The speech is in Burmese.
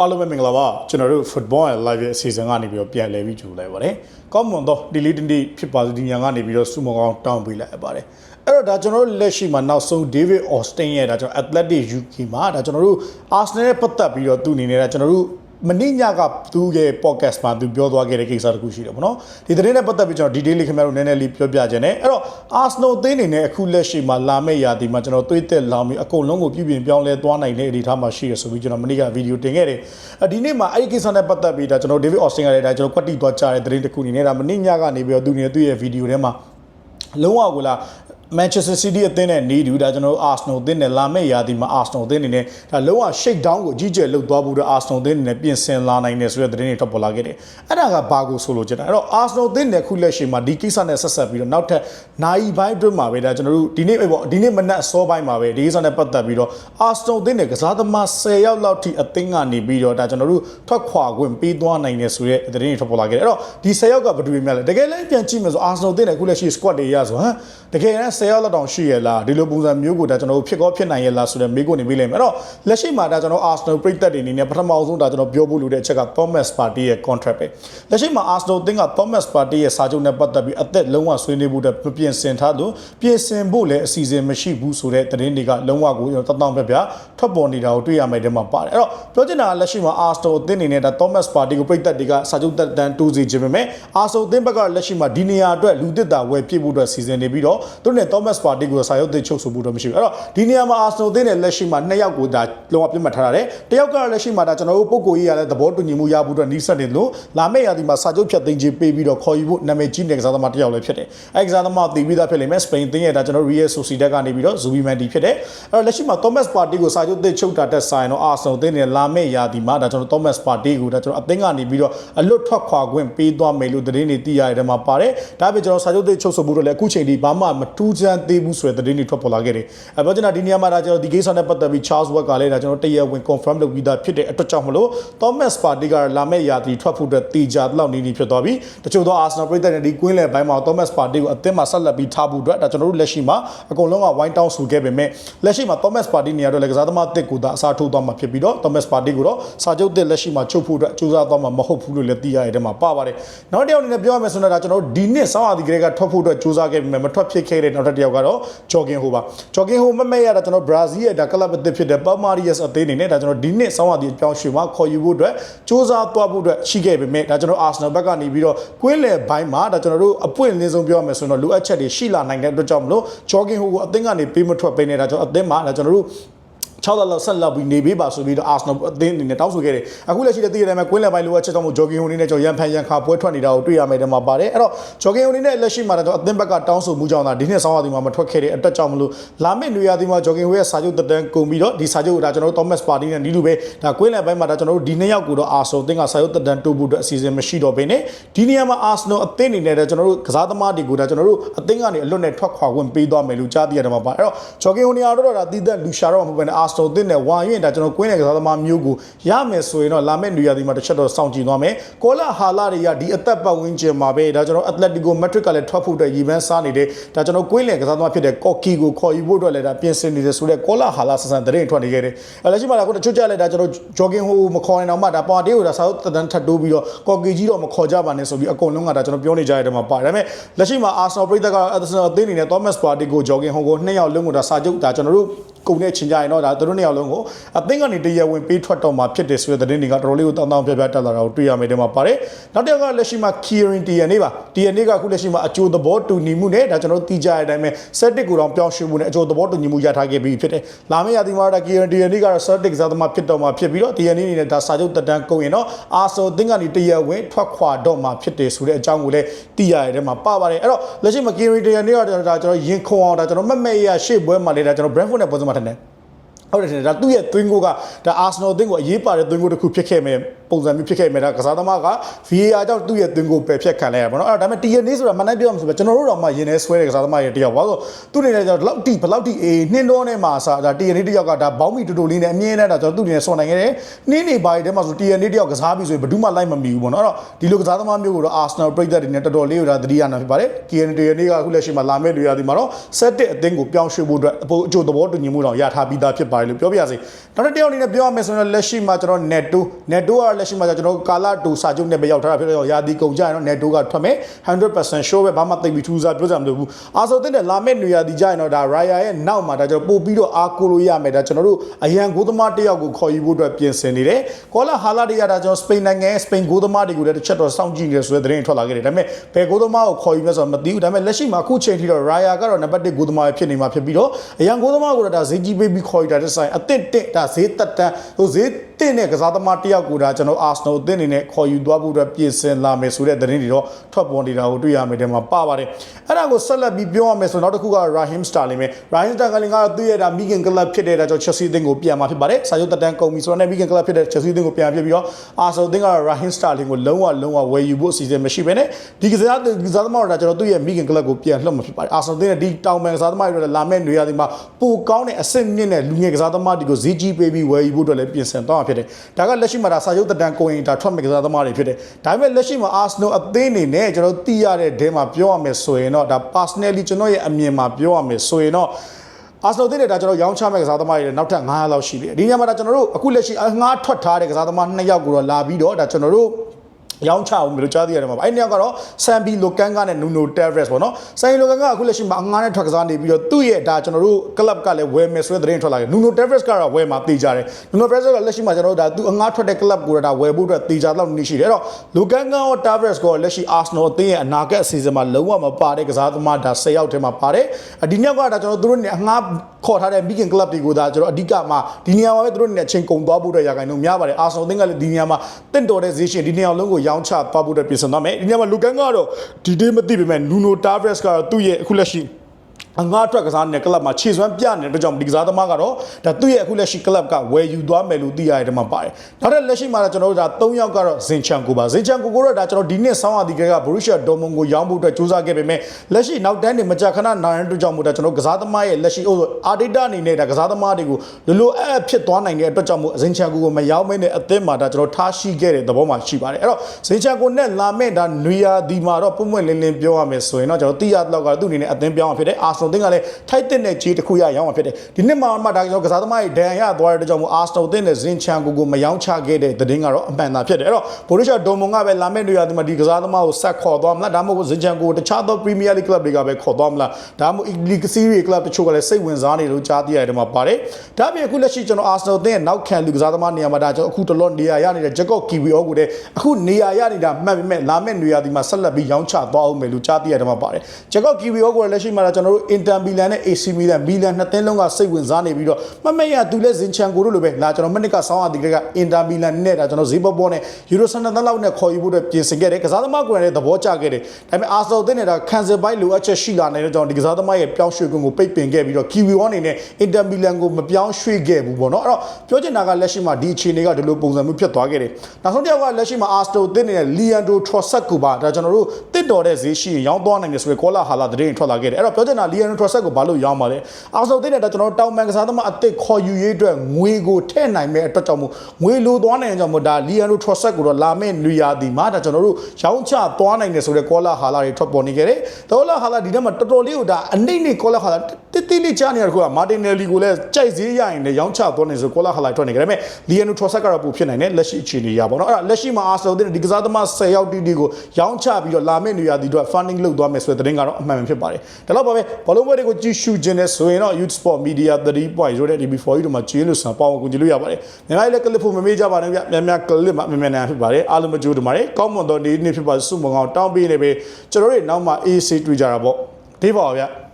အားလုံးပဲမင်္ဂလာပါကျွန်တော်တို့ football and live ရဲ့အစီအစဉ်ကနေပြီးတော့ပြန်လည်ပြီးကြိုလိုက်ပါတယ်ကောင်းမွန်သောဒီလေးတနေ့ဖြစ်ပါစေဒီညကနေပြီးတော့စုမကောင်းတောင်းပေးလိုက်ပါတယ်အဲ့တော့ဒါကျွန်တော်တို့လက်ရှိမှာနောက်ဆုံး David Austin ရဲ့ဒါကျွန်တော် Athletic UK မှာဒါကျွန်တော်တို့ Arsenal နဲ့ပတ်သက်ပြီးတော့သူအနေနဲ့ဒါကျွန်တော်တို့ မနေ့ညကသူ့ရဲ့ podcast မှာသူပြောသွားခဲ့တဲ့ကိစ္စတခုရှိတယ်ပေါ့နော်ဒီသတင်းနဲ့ပတ်သက်ပြီးကျွန်တော် detail လေးခင်ဗျားတို့နည်းနည်းလေးပြောပြခြင်းနဲ့အဲ့တော့ Arsenal အသင်းအနေနဲ့အခုလက်ရှိမှာလာမယ့်ရာသီမှာကျွန်တော်သွေးသက်လောင်ပြီးအကုန်လုံးကိုပြုပြင်ပြောင်းလဲသွားနိုင်တဲ့အနေအထားမှာရှိရဆိုပြီးကျွန်တော်မနေ့ကဗီဒီယိုတင်ခဲ့တယ်အဒီနေ့မှာအဲ့ဒီကိစ္စနဲ့ပတ်သက်ပြီးဒါကျွန်တော် David Austin ကလည်းဒါကျွန်တော်ကွက်တီသွားကြတဲ့သတင်းတစ်ခုအနေနဲ့ဒါမနေ့ညကနေပြီးတော့သူနေသူ့ရဲ့ဗီဒီယိုထဲမှာလုံးဝကိုလာ Manchester City အသင်းနဲ့နေတူဒါကျွန်တော်တို့ Arsenal အသင်းနဲ့လာမယ့်ရာသီမှာ Arsenal အသင်းအနေနဲ့ဒါလုံးဝ shake down ကိုအကြီးကျယ်လှုပ်သွားဖို့အတွက် Arsenal အသင်းအနေနဲ့ပြင်ဆင်လာနိုင်တယ်ဆိုတဲ့သတင်းတွေထွက်ပေါ်လာခဲ့တယ်။အဲ့ဒါကဘာကိုဆိုလိုချင်တာ။အဲ့တော့ Arsenal အသင်းနဲ့ခုလက်ရှိမှာဒီကိစ္စနဲ့ဆက်ဆက်ပြီးတော့နောက်ထပ်နိုင်ပိုင်းအတွင်းမှာပဲဒါကျွန်တော်တို့ဒီနေ့ပေါ့ဒီနေ့မနက်အစောပိုင်းမှာပဲဒီကိစ္စနဲ့ပတ်သက်ပြီးတော့ Arsenal အသင်းနဲ့ကစားသမား10ယောက်လောက်ထိအသင်းကနေပြီးတော့ဒါကျွန်တော်တို့ထွက်ခွာခွင့်ပေးသွားနိုင်တယ်ဆိုတဲ့သတင်းတွေထွက်ပေါ်လာခဲ့တယ်။အဲ့တော့ဒီ10ယောက်ကဘယ်သူတွေများလဲ။တကယ်လည်းပြန်ကြည့်မယ်ဆို Arsenal အသင်းနဲ့ခုလက်ရှိ squad တွေရဆိုဟမ်တကယ်တမ်း10ယောက်လောက်တောင်ရှိရလားဒီလိုပုံစံမျိုးကိုဒါကျွန်တော်တို့ဖြစ်ကောဖြစ်နိုင်ရလားဆိုတဲ့မေးခွန်းနေပြီးလိမ့်မယ်အဲ့တော့လက်ရှိမှာဒါကျွန်တော် Arsenal ပြည်သက်တွေအနေနဲ့ပထမဆုံးဒါကျွန်တော်ပြောဖို့လိုတဲ့အချက်က Thomas Partey ရဲ့ contract ပဲလက်ရှိမှာ Arsenal အသင်းက Thomas Partey ရဲ့စာချုပ်နဲ့ပတ်သက်ပြီးအသက်လုံးဝဆွေးနွေးဖို့အတွက်မပြင်ဆင်ထားသူပြင်ဆင်ဖို့လည်းအစီအစဉ်မရှိဘူးဆိုတဲ့သတင်းတွေကလုံးဝကိုကျွန်တော်တတောင်ပြပြထွက်ပေါ်နေတာကိုတွေ့ရမယ်တဲ့မှာပါတယ်အဲ့တော့ပြောချင်တာကလက်ရှိမှာ Arsenal အသင်းအနေနဲ့ဒါ Thomas Partey ကိုပြည်သက်တွေကစာချုပ်တက်တန်းတိုးစီခြင်းပဲမဲ့ Arsenal အသင်းဘက်ကလက်ရှိမှာဒီနေရာအတွက်လူတစ်တာဝယ်ပြစ်ဖို့အတွက်စီစဉ်နေပြီးတော့သူတို့နဲ့ Thomas Partey ကိုစာရုပ်သစ်ချုပ်ဆိုဖို့တော့မရှိဘူးအဲ့တော့ဒီနေရာမှာ Arsenal အသင်းနဲ့လက်ရှိမှာနှစ်ယောက်ကိုဒါလုံးဝပြတ်မှတ်ထားရတယ်တယောက်ကလက်ရှိမှာဒါကျွန်တော်တို့ပုံကိုကြီးရတဲ့သဘောတူညီမှုရဖို့အတွက်နှီးစက်နေလို့လာမယ့်ရာသီမှာစာချုပ်ဖြတ်သိမ်းခြင်းပေးပြီးတော့ခေါ်ယူဖို့နာမည်ကြီးတဲ့ကစားသမားတစ်ယောက်လည်းဖြစ်တယ်အဲ့ကစားသမားတည်ပြီးသားဖြစ်လိမ့်မယ်စပိန်အသင်းရဲ့ဒါကျွန်တော် Real Sociedad ကနေပြီးတော့ Zubimendi ဖြစ်တယ်အဲ့တော့လက်ရှိမှာ Thomas Partey ကိုစာချုပ်သစ်ချုပ်တာတက်ဆိုင်တော့ Arsenal အသင်းနဲ့လာမယ့်ရာသီမှာဒါကျွန်တော် Thomas Partey ကိုဒါကျွန်တော်အသင်းကနေပြီးတော့အလွတ်ထွက်ခွာခွင့်ပေးသွားမယ်လို့သတင်းတွေသိရတဲ့မှာပါတယ်ဒါပေမဲ့ကျွန်တော်စာချုပ်သစ်ချုပ်ဆိုဖို့တော့လည်းအခုချိန်ထိဘာမှမထူးခြားသေးဘူးဆိုတဲ့သတင်းတွေထွက်ပေါ်လာခဲ့တယ်အဲ့တော့ကျွန်တော်ဒီနေရာမှာဒါကျွန်တော်ဒီကိစ္စနဲ့ပတ်သက်ပြီး Charles Watt ကလည်းဒါကျွန်တော်တရားဝင် confirm လုပ်ပြီးသားဖြစ်တဲ့အတွက်ကြောင့်မလို့ Thomas Partey ကလာမယ့်ရာသီထွက်ဖို့အတွက်တေချာလောက်နေနေဖြစ်သွားပြီတချို့သော Arsenal ပြည်သက်တွေဒီကွင်းလယ်ပိုင်းမှာ Thomas Partey ကိုအသင်းမှာဆက်လက်ပြီးထားဖို့အတွက်ဒါကျွန်တော်တို့လက်ရှိမှာအကုန်လုံးကဝိုင်းတောင်းဆိုခဲ့ပေမဲ့လက်ရှိမှာ Thomas Partey နေရာတော့လည်းကစားသမားတစ်ကိုသာအစားထိုးသွားမှာဖြစ်ပြီးတော့ Thomas Partey ကိုတော့စာချုပ်တစ်လက်ရှိမှာချုပ်ဖို့အတွက်ကြိုးစားသွားမှာမဟုတ်ဘူးလို့လည်းသိရတဲ့ထဲမှာပါပါတယ်နောက်တစ်ယောက်အနေနဲ့ပြောရမယ်ဆိုတော့ဒါကျွန်တော်တို့ဒီနှစ်ဆောင်းရာသီကလေးကထွက်ဖို့အတွက်ကြိုးစားခဲ့ပေမဲ့မထွက်ဖြစ်ခဲ့တဲ့နောက်တစ်ယောက်ကတော့ Jogging Ho ပါ Jogging Ho မမဲ့ရတာကျွန်တော် Brazil ရဲ့ဒါကလပ်အသစ်ဖြစ်တဲ့ Palmeiras အသင်းအနေနဲ့ဒါကျွန်တော်ဒီနှစ်ဆောင်းရာသီအပြောင်းရွှေ့မှာခေါ်ယူဖို့အတွက်စူးစမ်းသွားဖို့အတွက်ရှိခဲ့ပေမဲ့ဒါကျွန်တော် Arsenal ဘက်ကနေပြီးတော့ကွင်းလယ်ဘိုင်းမှာဒါကျွန်တော်တို့အပွင့်လင်းဆုံးပြောရမယ်ဆိုတော့လိုအပ်ချက်တွေရှိလာနိုင်တဲ့အတွက်ကြောင့်မလို့ Jogging Ho ကိုအသင်းကနေပေးမထွက်ပေးနေတာကျွန်တော်အသင်းမှာဒါကျွန်တော်တို့ 6လလောက်ဆက်လက်ပြီးနေပေးပါဆိုပြီးတော့ Arsenal အသင်းအနေနဲ့တောင်းဆိုခဲ့တယ်အခုလက်ရှိတဲ့တည်ရတဲ့မှာကွင်းလယ်ပိုင်းလိုအပ်ချက်ကြောင့်မို့ Jogging Ho အနေနဲ့ကျွန်တော်ရန်ဖန်ရန်ခါပွဲထွက်နေတာကိုတွေ့ရမယ်တဲ့မှာပါတယ်အဲ့တော့ Jogging Ho အနေနဲ့လက်ရှိမှာတော့အသင်းဘက်ကတောင်းဆိုမှုကြောင့်ဒါဒီနှစ်ဆောင်းရာသီမှာမထွက်ခဲ့တဲ့အတွက်ကြောင့်မလို့လာမယ့်နွေရာသီမှာ Jogging Ho ရဲ့စာချုပ်တက်တန်းကုန်ပြီးတော့ဒီစာချုပ်ကိုဒါကျွန်တော်တို့ Thomas Partey နဲ့နီးလူပဲဒါကွင်းလယ်ပိုင်းမှာဒါကျွန်တော်တို့ဒီနှစ်ယောက်ကိုတော့ Arsenal အသင်းကစာချုပ်တက်တန်းတိုးဖို့အတွက်အစီအစဉ်မရှိတော့ဘဲနဲ့ဒီနေရာမှာ Arsenal အသင်းအနေနဲ့ကျွန်တော်တို့ကစားသမားတွေကိုဒါကျွန်တော်တို့အသင်းကနေအလွတ်နဲ့ထွက်ခွာခွင့်ပေးသွားမယ်လို့ကြားသိရတယ်မှာပါအဲ့တော့ Jogging Ho နေရာတော့ဒါတည်သက်လူရှာတော့မဟုတ်ဘဲနဲ့ Arsenal အသင်းနဲ့ဝါရင်ဒါကျွန်တော်ကွင်းနယ်ကစားသမားမျိုးကိုရမယ်ဆိုရင်တော့လာမယ့်နွေရာသီမှာတစ်ချက်တော့စောင့်ကြည့်သွားမယ်ကောလာဟာလာတွေကဒီအသက်ပတ်ဝန်းကျင်မှာပဲဒါကျွန်တော် Atletico Madrid ကလည်းထွက်ဖို့အတွက်ရည်မှန်းစားနေတဲ့ဒါကျွန်တော်ကွင်းနယ်ကစားသမားဖြစ်တဲ့ Cocky ကိုခေါ်ယူဖို့အတွက်လည်းဒါပြင်ဆင်နေတယ်ဆိုတော့ကောလာဟာလာဆန်ဆန်သတင်းထွက်နေခဲ့တယ်အဲလက်ရှိမှာဒါကိုတချို့ကြလဲဒါကျွန်တော် jogging ဟိုမခေါ်နိုင်တော့မှဒါပါတေးကိုဒါစာအုပ်တန်းထပ်တိုးပြီးတော့ Cocky ကြီးတော့မခေါ်ကြပါနဲ့ဆိုပြီးအကုန်လုံးကဒါကျွန်တော်ပြောနေကြတဲ့မှာပါတယ်ဒါပေမဲ့လက်ရှိမှာ Arsenal ပြည်သက်က Arsenal အသင်းအနေနဲ့ Thomas Partey ကို jogging ဟိုကိုနှစ်ယောက်လုံးကိုဒါစာချုပ်ဒါကျွန်တော်တို့ ကုန်တဲ့ချင်းကြရင်တော့ဒါသူတို့နှစ်ယောက်လုံးကိုအသင်းကနေတရားဝင်ပေးထွက်တော့မှာဖြစ်တယ်ဆိုတဲ့သတင်းတွေကတော်တော်လေးကိုတောင်းတောင်းပြပြတက်လာတာကိုတွေ့ရမယ်ဒီမှာပါတယ်နောက်တစ်ယောက်ကလက်ရှိမှာ Kieran Tierney ပါ Tierney ကအခုလက်ရှိမှာအကျိုးသဘောတူညီမှုနဲ့ဒါကျွန်တော်တို့သိကြတဲ့အတိုင်းပဲ Celtic ကိုတော့ပြောင်းရွှေ့မှုနဲ့အကျိုးသဘောတူညီမှုရထားခဲ့ပြီးဖြစ်တယ်လာမယ့်ရာသီမှာတော့ Kieran Tierney ကတော့ Celtic ဇာတ်သမားဖြစ်တော့မှာဖြစ်ပြီးတော့ Tierney အနေနဲ့ဒါစာချုပ်တက်တန်းကုန်ရင်တော့ Arsenal အသင်းကနေတရားဝင်ထွက်ခွာတော့မှာဖြစ်တယ်ဆိုတဲ့အကြောင်းကိုလည်းသိရတဲ့ထဲမှာပါပါတယ်အဲ့တော့လက်ရှိမှာ Kieran Tierney ကဒါကျွန်တော်ရင်ခုံအောင်ဒါကျွန်တော်မက်မဲရရှေ့ပွဲမှာလေဒါကျွန်တော် Brentford နဲ့ပွဲစမှာထင်တယ်ဟုတ်တယ်ဒါသူ့ရဲ့သွင်းကိုကဒါအာဆနယ်အသင်းကိုအရေးပါတဲ့သွင်းကိုတစ်ခုဖြစ်ခဲ့မယ်ပုံစံမျိုးဖြစ်ခဲ့မြဲတာကစားသမားက VAR ကြောင့်သူ့ရဲ့သွင်းကိုပယ်ဖြတ်ခံလိုက်ရပါတော့အဲ့ဒါဒါပေမဲ့ TNA ဆိုတာမနိုင်ပြောမှဆိုတော့ကျွန်တော်တို့တော့မှရင်ထဲဆွဲတဲ့ကစားသမားတွေတယောက်ပါဆိုသူ့အနေနဲ့ကျွန်တော်ဘလောက်တိဘလောက်တိအေးနှင်းတော့နဲ့မှာစာဒါ TNA တယောက်ကဒါဘောင်းမီတူတူလေးနဲ့အမြင်နဲ့ဒါကျွန်တော်သူ့အနေနဲ့စော်နိုင်ခဲ့တယ်နှင်းနေပါရီထဲမှာဆို TNA တယောက်ကစားပြီးဆိုရင်ဘယ်သူမှလိုက်မမီဘူးပေါ့နော်အဲ့တော့ဒီလိုကစားသမားမျိုးကိုတော့ Arsenal ပြည်သက်တွေနဲ့တော်တော်လေးကိုဒါသတိရနိုင်ဖြစ်ပါတယ် TNA ကအခုလက်ရှိမှာလာမဲ့လူရသည်မှာတော့ set အသင်းကိုပြောင်းရွှေ့ဖို့အတွက်အပိုအကျိုးသဘောတူညီမှုတော့ရထားပြီးသားဖြစ်ပါတယ်လို့ပြောပြရစီနောက်တစ်တယောက်အနေနဲ့ပြောရမယ်ဆိုရင်လက်ရှိမှာကျွန်တော် netto netto ကလက်ရှိမှာကျွန်တော်ကာလာတူစာချုပ်နဲ့ပဲရောက်ထားတာဖြစ်တော့ရာသီကုန်ကြရင်တော့ netto ကထွက်မယ်100% sure ပဲဘာမှသိပြီးထူးစားပြောကြမလို့ဘူးအာဆိုတဲ့လာမဲ့နေရာဒီကြရင်တော့ဒါ Raya ရဲ့နောက်မှာဒါကျွန်တော်ပို့ပြီးတော့အားကိုလို့ရမယ်ဒါကျွန်တော်တို့အရန်ဂိုးသမားတစ်ယောက်ကိုခေါ်ယူဖို့အတွက်ပြင်ဆင်နေတယ်ကောလာဟာလာတွေရတာကျွန်တော်စပိန်နိုင်ငံရဲ့စပိန်ဂိုးသမားတွေကိုလည်းတစ်ချက်တော့စောင့်ကြည့်နေတယ်ဆိုတဲ့သတင်းထွက်လာခဲ့တယ်ဒါပေမဲ့ဘယ်ဂိုးသမားကိုခေါ်ယူလဲဆိုတော့မသိဘူးဒါပေမဲ့လက်ရှိမှာအခုချိန်ထိတော့ Raya ကတော့နံပါတ်1ဂိုးသမားဖြစ်နေမှာဖြစ်ပြီးတော့အရန်ဂိုးသမားကိုတော့ဒါဈေးကြီးပေးပြီးခေါ်ယူတာတဲ့ဆိုင်အသင့်တက်ဒါဈေးတက်တန်းဟိုဈေးတင်တဲ့ကစားသမားတယောက်ကိုဒါကျွန်တော် Arsenal အသင်းအနေနဲ့ခေါ်ယူသွားဖို့အတွက်ပြင်ဆင်လာမယ်ဆိုတဲ့သတင်းတွေတော့ထွက်ပေါ်နေတာကိုတွေ့ရမယ်တဲ့မှာပါပါတယ်အဲ့ဒါကိုဆက်လက်ပြီးပြောရမယ်ဆိုတော့နောက်တစ်ခုက Raheem Sterling ပဲ Raheem Sterling ကတော့သူ့ရဲ့ဒါ Migan Club ဖြစ်တဲ့ဒါကြောင့် Chelsea အသင်းကိုပြန်มาဖြစ်ပါတယ်စာချုပ်တက်တန်းကုန်ပြီဆိုတော့ Migan Club ဖြစ်တဲ့ Chelsea အသင်းကိုပြန်ဖြစ်ပြီးတော့ Arsenal အသင်းကတော့ Raheem Sterling ကိုလုံးဝလုံးဝဝယ်ယူဖို့အစီအစဉ်မရှိဘဲနဲ့ဒီကစားဒီကစားသမားတို့ဒါကျွန်တော်သူ့ရဲ့ Migan Club ကိုပြန်လှုပ်မှာဖြစ်ပါတယ် Arsenal အသင်းရဲ့ဒီတောင်ပန်ကစားသမားတွေလာမဲ့နေရာဒီမှာပိုကောင်းတဲ့အဆင့်မြင့်တဲ့လူငယ်ကစားသမားတွေကိုဈေးကြီးပေးပြီးဝယ်ယူဖို့အတွက်လည်းပြင်ဆင်သွားမှာဖြစ်တယ်ဒါကလက်ရှိမှာဒါစာချုပ်တက်တန်းကုန်ရင်ဒါထွက်မဲ့ကစားသမားတွေဖြစ်တယ်ဒါပေမဲ့လက်ရှိမှာ Arsenal အသင်းအနေနဲ့ကျွန်တော်သိရတဲ့ဒဲမှာပြောရမယ်ဆိုရင်တော့ဒါ personally ကျွန်တော်ရဲ့အမြင်မှာပြောရမယ်ဆိုရင်တော့အာဆနယ်တင်းနေတာကျွန်တော်ရောင်းချမဲ့ကစားသမားတွေလည်းနောက်ထပ်900လောက်ရှိတယ်ဒီညမှာဒါကျွန်တော်တို့အခုလက်ရှိငှားထွက်ထားတဲ့ကစားသမား2ယောက်ကိုတော့လာပြီးတော့ဒါကျွန်တော်တို့ ရောင်းချအောင်မလို့ကြားသိရတယ်မှာအဲ့ဒီနောက်ကတော့ဆန်ဘီလိုကန်ကနဲ့နူနိုတက်ရက်စ်ပေါ့နော်ဆန်ဘီလိုကန်ကအခုလက်ရှိမှာအငားနဲ့ထွက်ကစားနေပြီးတော့သူ့ရဲ့ဒါကျွန်တော်တို့ကလပ်ကလည်းဝယ်မယ်ဆိုတဲ့သတင်းထွက်လာတယ်နူနိုတက်ရက်စ်ကတော့ဝယ်မှာတေးကြတယ်နူနိုတက်ရက်စ်ကလက်ရှိမှာကျွန်တော်တို့ဒါသူအငားထွက်တဲ့ကလပ်ကိုဒါဝယ်ဖို့အတွက်တေးကြတော့နေရှိတယ်အဲ့တော့လိုကန်ကရောတက်ရက်စ်ကလက်ရှိအာဆနယ်အသင်းရဲ့အနာဂတ်အစီအစဉ်မှာလုံးဝမပါတဲ့ကစားသမားဒါ10ယောက်ထဲမှာပါတယ်ဒီညောက်ကဒါကျွန်တော်တို့နဲ့အငား ခေါ်ထားတဲ့ Migan Club တွေကိုဒါကျွန်တော်အဓိကမှာဒီနေရာမှာပဲသူတို့နဲ့အချိန်ကုန်သွားဖို့အတွက်ရာခိုင်နှုန်းများပါတယ်အာဆနယ်အသင်းကလည်းဒီနေရာမှာတင့်တော်တဲ့ဈေးရှင်ဒီနေရာလုံးကိုရောင်းချသွားဖို့အတွက်ပြင်ဆင်သွားမယ်ဒီနေရာမှာလူကန်ကတော့ဒီဒေးမသိပေမဲ့ Nuno Tavares ကတော့သူ့ရဲ့အခုလက်ရှိ အငါအတွက်ကစားနေတဲ့ကလပ်မှာခြေစွမ်းပြနေတဲ့အတွက်ကြောင့်ဒီကစားသမားကတော့ဒါသူ့ရဲ့အခုလက်ရှိကလပ်ကဝယ်ယူသွားမယ်လို့သိရတဲ့မှာပါတယ်။နောက်ထပ်လက်ရှိမှာတော့ကျွန်တော်တို့ဒါ၃ယောက်ကတော့ဇင်ချန်ကိုပါဇင်ချန်ကိုကိုတော့ဒါကျွန်တော်ဒီနှစ်ဆောင်းရာသီကကဘရူရှာဒေါ်မွန်ကိုရောင်းဖို့အတွက်စူးစမ်းခဲ့ပေမဲ့လက်ရှိနောက်တန်းနေမကြာခဏနိုင်တဲ့အတွက်ကြောင့်မို့ဒါကျွန်တော်ကစားသမားရဲ့လက်ရှိဟိုအာဒေတာအနေနဲ့ဒါကစားသမားတွေကိုလိုလိုအပ်ဖြစ်သွားနိုင်တဲ့အတွက်ကြောင့်မို့ဇင်ချန်ကိုကိုမရောင်းမင်းတဲ့အသင်းမှာဒါကျွန်တော်ထားရှိခဲ့တဲ့သဘောမှရှိပါတယ်။အဲ့တော့ဇင်ချန်ကိုနဲ့လာမဲ့ဒါနွေရာသီမှာတော့ပုံမှန်လင်းလင်းပြောရမယ်ဆိုရင်တော့ကျွန်တော်သိရတော့ကသူ့အနေနဲ့အသင်းပြောင်းအောင်ဖြစ်တယ်အာဆနယ်တင်းကလည်းထိုက်တဲ့နဲ့ကြီးတစ်ခုရရောင်းမှာဖြစ်တယ်ဒီနှစ်မှာမှဒါကျွန်တော်ကစားသမားတွေဒဏ်ရာရသွားတဲ့အတွက်ကြောင့်မို့အာဆနယ်တင်းနဲ့ဇင်ချန်ကိုကိုမရောင်းချခဲ့တဲ့သတင်းကတော့အမှန်သာဖြစ်တယ်အဲ့တော့ဘိုရရှာဒိုမွန်ကပဲလာမဲ့နွေရာသီမှာဒီကစားသမားကိုဆက်ခေါ်သွားမလားဒါမှမဟုတ်ဇင်ချန်ကိုတခြားသောပရီးမီးယားလိဂ်ကလပ်တွေကပဲခေါ်သွားမလားဒါမှမဟုတ်အင်္ဂလိပ်စီးရီးကလပ်တချို့ကလည်းစိတ်ဝင်စားနေလို့ကြားသိရတယ်မှာပါတယ်ဒါပြင်အခုလက်ရှိကျွန်တော်အာဆနယ်တင်းရဲ့နောက်ခံလူကစားသမားနေရာမှာဒါကျွန်တော်အခုတလော့နေရာရနေတဲ့ဂျက်ကော့ကီဝီအောကိုတဲ့အခုနေရာရနေတာမှတ်ပေမဲ့လာမဲ့နွေရာသီမှာဆက်လက်ပြီးရောင်းချသွားအောင်မယ်လို့ကြားသိရတယ်မှာပါတယ်ဂျက်ကော့ကီဝီအောကိုလက်ရှိမှာကျွန်တော်တို့အင်တာမီလန်နဲ့ AC မီလန်မီလန်နှစ်သင်းလုံးကစိတ်ဝင်စားနေပြီးတော့မမက်ရသူလည်းဇင်ချန်ကိုတို့လိုပဲလာကျွန်တော်မနစ်ကဆောင်းရဒီကအင်တာမီလန်နဲ့ဒါကျွန်တော်ဈေးပေါ်ပေါ်နဲ့ယူရိုဆန်တန်လောက်နဲ့ခေါ်ယူဖို့အတွက်ပြင်ဆင်ခဲ့တယ်ကစားသမားကိုယ်တိုင်လည်းသဘောကျခဲ့တယ်ဒါပေမဲ့အာဆယ်တင်းနေတာခံစစ်ပိုင်းလိုအပ်ချက်ရှိလာနေတဲ့ကြောင့်ဒီကစားသမားရဲ့ပြောင်းရွှေ့ခွင့်ကိုပိတ်ပင်ခဲ့ပြီးတော့ကီဝီဝေါအနေနဲ့အင်တာမီလန်ကိုမပြောင်းရွှေ့ခဲ့ဘူးပေါ့နော်အဲ့တော့ပြောချင်တာကလက်ရှိမှာဒီအခြေအနေကဒီလိုပုံစံမျိုးဖြစ်သွားခဲ့တယ်နောက်ဆုံးတစ်ယောက်ကလက်ရှိမှာအာစတိုတင်းနေတဲ့လီယန်ဒိုထရော့ဆက်ကိုပါဒါကျွန်တော်တို့တစ်တော်တဲ့ဈေးရှိရင်ရောင်းသွားနိုင်တယ်ဆိုရင်ကောလာဟာလာသတင်းထွက်လာခဲ့တယ်အဲ့တော့ပြောချင်တာလီယန်ဒိုထရော့ဆက်ကိုဘာလို့ရောင်းပါလဲအာစတိုတင်းနေတာကျွန်တော်တောင်ပန်ကစားသမားအစ်စ်ခေါ်ယူရေးအတွက်ငွေကိုထည့်နိုင်မဲ့အတွက်ကြောင့်မို့ငွေလိုသွားနိုင်တဲ့ကြောင့်မို့ဒါလီယန်ဒိုထရော့ဆက်ကိုတော့လာမဲ့နွေရာသီမှာဒါကျွန်တော်တို့ရောင်းချသွားနိုင်တယ်ဆိုတဲ့ကောလာဟာလာတွေထွက်ပေါ်နေခဲ့တယ်ကောလာဟာလာဒီထဲမှာတော်တော်လေးကိုဒါအနှိမ့်နေကောလာဟာလာတိတိလေးကြားနေရတဲ့ခုကမာတင်နယ်လီကိုလည်းကြိုက်ဈေးရရင်လည်းရောင်းချသွားနေဆိုကောလာဟာလာထွက်နေကြတယ်ဒါပေမဲ့လီယန်ဒိုထရော့ဆက်ကတော့ပိုဖြစ်နိုင်တယ်လက်ရှိအခြေအနေရပါတော့အဲ့ဒါလက်ရှိမှာအာဆယ်တင်ဒီကစားသမား10ယောက်တီတီကိုရောင်းချပြီးတော့လာမယ့်နေရာဒီတော့ funding လုပ်သွားမယ်ဆိုတဲ့သတင်းကတော့အမှန်ပဲဖြစ်ပါတယ်ဒါတော့ပါပဲဘောလုံးပွဲတွေကိုကြည့်ရှုခြင်းနဲ့ဆိုရင်တော့ Youth Sport Media 3.0တဲ့ DB4 တို့မှာကျေးလို့ဆန်ပေါအောင်ကိုကြည့်လို့ရပါတယ်မြန်မာလည်းကလစ်ဖို့မမေ့ကြပါနဲ့ဗျများများကလစ်မှာမြန်မြန်နိုင်ဖြစ်ပါတယ်အားလုံးမကြိုးတမားတယ်ကောင်းမွန်သောနေ့နေ့ဖြစ်ပါစုမကောင်းတောင်းပေးနေပဲကျွန်တော်တို့နောက်မှာ AC တွေ့ကြတာပေါ့ဒီပါဗျာ